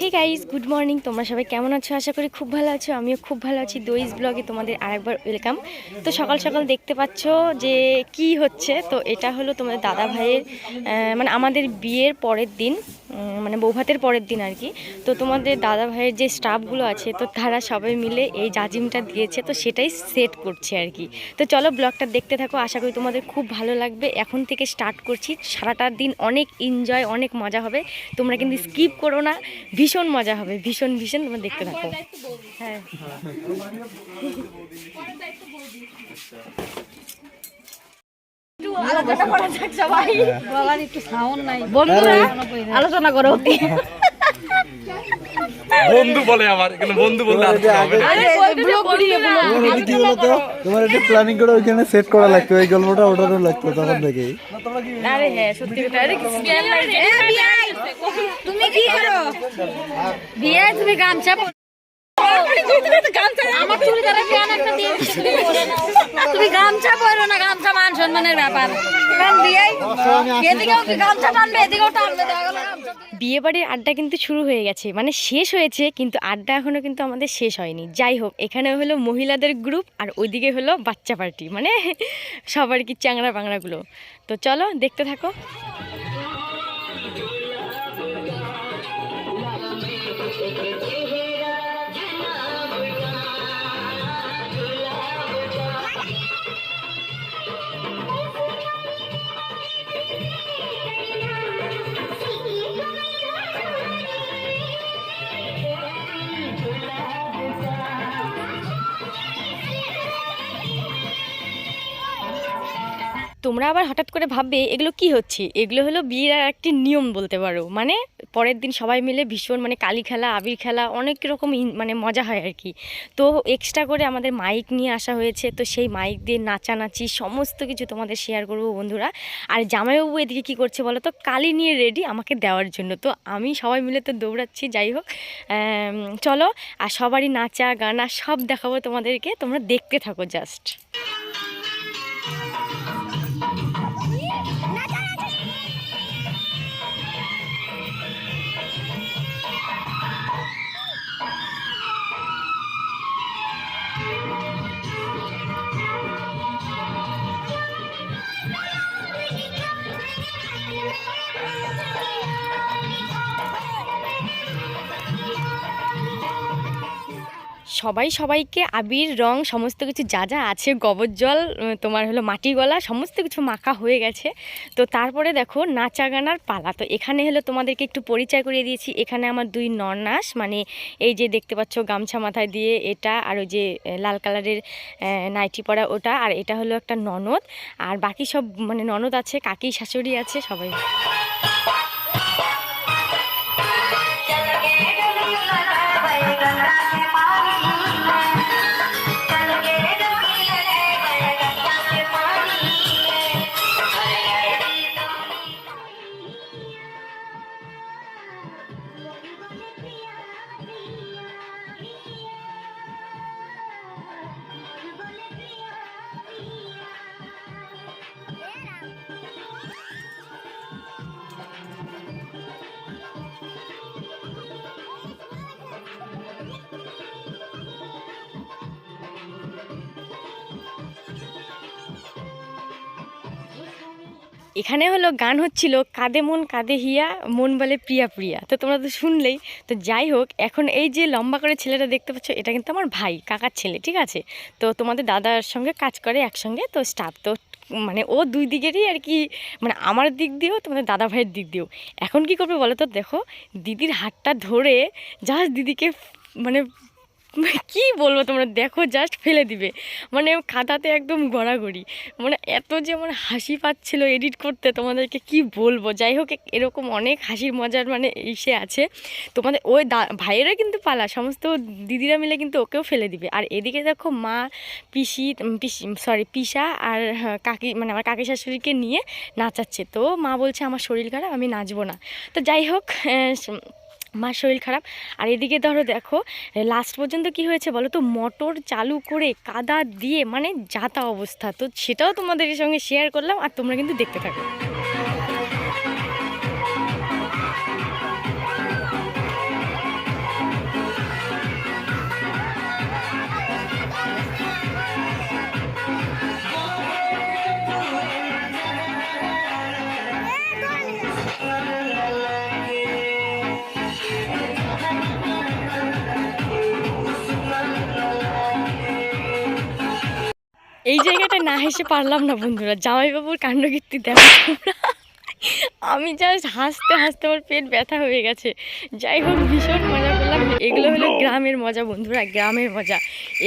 Hey guys good morning তোমরা সবাই কেমন আছো? আশা করি খুব ভালো আছো। আমিও খুব ভালো আছি। দইস ব্লগে তোমাদের আরেকবার ওয়েলকাম। তো সকাল সকাল দেখতে পাচ্ছ যে কি হচ্ছে। তো এটা হলো তোমাদের দাদা ভাইয়ের মানে আমাদের বিয়ের পরের দিন। মানে বৌভাতের পরের দিন আর কি। তো তোমাদের দাদা ভাইয়ের যে স্টাফগুলো আছে তো তারা সবাই মিলে এই জাজিমটা দিয়েছে তো সেটাই সেট করছে আর কি। তো চলো ব্লগটা দেখতে থাকো আশা করি তোমাদের খুব ভালো লাগবে। এখন থেকে স্টার্ট করছি সারাটা দিন অনেক এনজয় অনেক মজা হবে। তোমরা কিন্তু স্কিপ করো না ভীষণ মজা হবে ভীষণ ভীষণ তোমরা দেখতে থাকো। হ্যাঁ। আলোচনা করা যাক সবাই। বাবার একটু সাউন্ড নাই। বন্ধুরা আলোচনা করো। বন্ধু বলে আমার এখানে বন্ধু এটা কি বলতো তোমার এটা প্ল্যানিং করে ওইখানে সেট করা লাগতো এই গল্পটা ওঠানো লাগতো তখন আরে হ্যাঁ তুমি কি করো? বিয়ে তুমি গামছা একটা দিয়ে তুমি পরে নাও। তুমি গামছা পরো না গামছা মান সম্মানের ব্যাপার। বিয়ে এদিকেও কি গামছা টানবে এদিকেও টানবে দেখা গেলো গামছা দিয়ে- বিয়ে বাড়ির আড্ডা কিন্তু শুরু হয়ে গেছে। মানে শেষ হয়েছে কিন্তু আড্ডা এখনও কিন্তু আমাদের শেষ হয়নি। যাই হোক এখানে হলো মহিলাদের গ্রুপ আর ওইদিকে হলো বাচ্চা পার্টি মানে সবার কি চ্যাংড়া বাংড়াগুলো তো চলো দেখতে থাকো। তোমরা আবার হঠাৎ করে ভাববে, এগুলো কি হচ্ছে? এগুলো হলো বিয়ের আর একটি নিয়ম বলতে পারো। মানে পরের দিন সবাই মিলে ভীষণ মানে কালি খেলা, আবির খেলা, অনেক রকম মানে মজা হয় আর কি। তো এক্সট্রা করে আমাদের মাইক নিয়ে আসা হয়েছে। তো সেই মাইক দিয়ে নাচানাচি, সমস্ত কিছু তোমাদের শেয়ার করব বন্ধুরা। আর জামাইবাবু এদিকে কী করছে বলো তো? কালি নিয়ে রেডি আমাকে দেওয়ার জন্য। তো আমি সবাই মিলে তো দৌড়াচ্ছি, যাই হোক। চলো, আর সবারই নাচা, গানা সব দেখাবো তোমাদেরকে। তোমরা দেখতে থাকো জাস্ট সবাই সবাইকে আবির, রং, সমস্ত কিছু যা যা আছে, গোবর জল তোমার হলো মাটি গলা, সমস্ত কিছু মাখা হয়ে গেছে। তো তারপরে দেখো নাচা গানার পালা। তো এখানে হলো তোমাদেরকে একটু পরিচয় করিয়ে দিয়েছি। এখানে আমার দুই ননাস মানে এই যে দেখতে পাচ্ছ গামছা মাথায় দিয়ে এটা আর ওই যে লাল কালারের নাইটি পরা ওটা, আর এটা হলো একটা ননদ। আর বাকি সব মানে ননদ আছে, কাকি, শাশুড়ি আছে, সবাই। এখানে হলো গান হচ্ছিল কাঁদে মন, কাঁদে হিয়া, মন বলে প্রিয়া প্রিয়া। তো তোমরা তো শুনলেই। তো যাই হোক, এখন এই যে লম্বা করে ছেলেটা দেখতে পাচ্ছ, এটা কিন্তু আমার ভাই, কাকার ছেলে, ঠিক আছে? তো তোমাদের দাদার সঙ্গে কাজ করে একসঙ্গে, তো স্টাফ তো মানে ও দুই দিকেরই আর কি মানে আমার দিক দিয়েও, তোমাদের দাদা ভাইয়ের দিক দিয়েও। এখন কি করবে বলো তো? দেখো, দিদির হাতটা ধরে জাস্ট দিদিকে মানে কি বলব তোমরা? দেখো জাস্ট ফেলে দিবে। মানে খাতাতে একদম গড়াগড়ি। মানে এত যে আমার হাসি পাচ্ছিল এডিট করতে তোমাদেরকে কি বলব? যাই হোক এরকম অনেক হাসির মজার মানে ইসে আছে। তোমাদের ওই ভাইয়েরা কিন্তু পালা সমস্ত দিদিরা মিলে কিন্তু ওকেও ফেলে দিবে। আর এদিকে দেখো মা পিসি পিসি সরি পিসা আর হ্যাঁ, কাকি মানে আমার কাকি শাশুড়িকে নিয়ে নাচাচ্ছে। তো মা বলছে আমার শরীর খারাপ আমি নাচবো না। তো যাই হোক মার শরীর খারাপ। আর এদিকে ধরো দেখো লাস্ট পর্যন্ত কি হয়েছে বলো তো? মোটর চালু করে কাদা দিয়ে মানে যাতা অবস্থা। তো সেটাও তোমাদের সঙ্গে শেয়ার করলাম আর তোমরা কিন্তু দেখতে থাকো। এই জায়গাটা না হেসে পারলাম না বন্ধুরা জামাইবাবুর কাণ্ডকীর্তি দেখো তোমরা। আমি জাস্ট হাসতে হাসতে আমার পেট ব্যথা হয়ে গেছে। যাই হোক ভীষণ মজা করলাম। এগুলো হলো গ্রামের মজা বন্ধুরা গ্রামের মজা।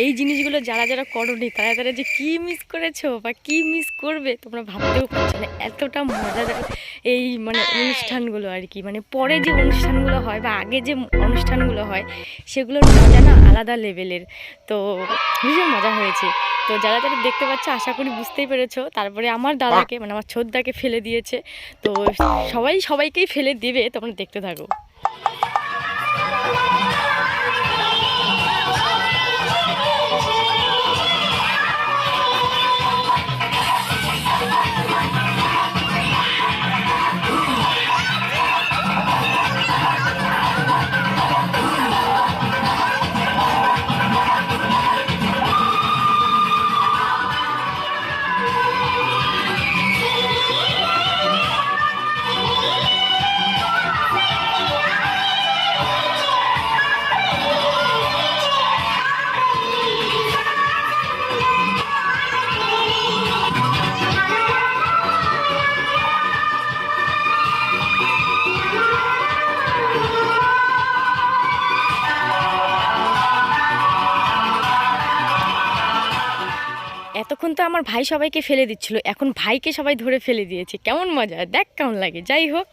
এই জিনিসগুলো যারা যারা করনি তারা তারা যে কী মিস করেছ বা কী মিস করবে তোমরা ভাবতেও পারছ না। এতটা মজাদার এই মানে অনুষ্ঠানগুলো আর কি। মানে পরে যে অনুষ্ঠানগুলো হয় বা আগে যে অনুষ্ঠানগুলো হয় সেগুলোর মজা না আলাদা লেভেলের তো ভীষণ মজা হয়েছে। তো যারা যারা দেখতে পাচ্ছ আশা করি বুঝতেই পেরেছ। তারপরে আমার দাদাকে মানে আমার ছোদ্দাকে ফেলে দিয়েছে। তো সবাই সবাইকেই ফেলে দিবে তোমরা দেখতে থাকো। তো আমার ভাই সবাইকে ফেলে দিচ্ছিল। এখন ভাইকে সবাই ধরে ফেলে দিয়েছে। কেমন মজা? দেখ কেমন লাগে। যাই হোক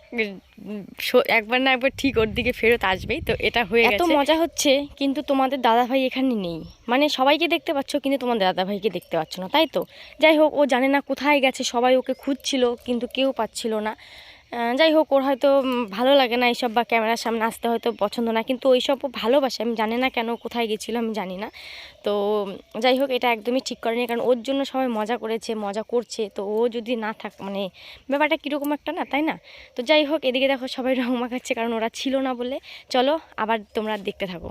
একবার না একবার ঠিক ওর দিকে ফেরত আসবেই। তো এটা হয়ে গেছে। এত মজা হচ্ছে কিন্তু তোমাদের দাদা ভাই এখানে নেই। মানে সবাইকে দেখতে পাচ্ছ কিন্তু তোমাদের দাদা ভাইকে দেখতে পাচ্ছ না তাই তো? যাই হোক ও জানে না কোথায় গেছে সবাই ওকে খুঁজছিল কিন্তু কেউ পাচ্ছিল না। যাই হোক, ওর হয়তো ভালো লাগে না এইসব বা ক্যামেরার সামনে আসতে হয়তো পছন্দ না, কিন্তু ওইসব ভালোবাসে। আমি জানি না কেন, কোথায় গেছিল আমি জানি না। তো, যাই হোক, এটা একদমই ঠিক করেনি, কারণ ওর জন্য সবাই মজা করেছে, মজা করছে। তো ও যদি না থাক মানে ব্যাপারটা কীরকম একটা না, তাই না? তো যাই হোক, এদিকে দেখো সবাই রং মাখাচ্ছে কারণ ওরা ছিল না বলে। চলো, আবার তোমরা দেখতে থাকো।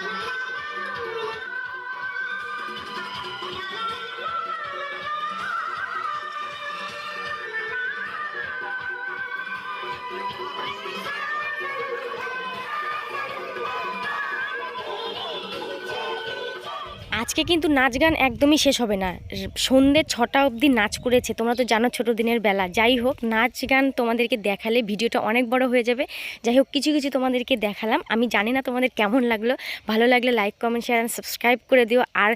Thank you. আজকে কিন্তু নাচ গান একদমই শেষ হবে না। সন্ধ্যে ছটা অবধি নাচ করেছে, তোমরা তো জানো ছোটো দিনের বেলা। যাই হোক, নাচ গান তোমাদেরকে দেখালে ভিডিওটা অনেক বড় হয়ে যাবে। যাই হোক, কিছু কিছু তোমাদেরকে দেখালাম। আমি জানি না তোমাদের কেমন লাগল। ভালো লাগলে like comment share and subscribe করে দিও। আর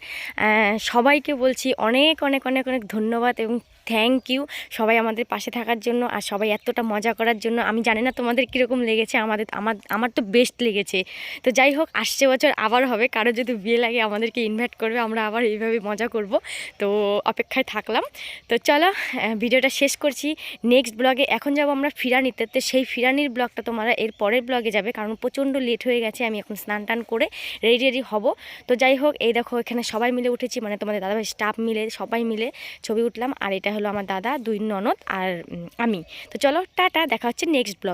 সবাইকে বলছি অনেক অনেক অনেক অনেক ধন্যবাদ এবং থ্যাংক ইউ সবাই আমাদের পাশে থাকার জন্য আর সবাই এতটা মজা করার জন্য। আমি জানি না তোমাদের কীরকম লেগেছে, আমাদের, আমার আমার তো বেস্ট লেগেছে। তো যাই হোক, আসছে বছর আবার হবে। কারও যদি বিয়ে লাগে আমাদেরকে ইনভাইট করবে, আমরা আবার এইভাবে মজা করব। তো অপেক্ষায় থাকলাম। তো চলো ভিডিওটা শেষ করছি। নেক্সট ব্লগে এখন যাব আমরা ফিরানিতে। তো সেই ফিরানির ব্লগটা তোমরা এর পরের ব্লগে যাবে, কারণ প্রচণ্ড লেট হয়ে গেছে। আমি এখন স্নান টান করে রেডি রেডি হব। তো যাই হোক, এই দেখো, এখানে সবাই মিলে উঠেছি। মানে তোমাদের দাদাভাই স্টাফ মিলে, সবাই মিলে ছবি উঠলাম। আর এটা হলো আমার দাদা দুই ননদ আর আমি। তো চলো টাটা দেখা হচ্ছে নেক্সট ব্লগ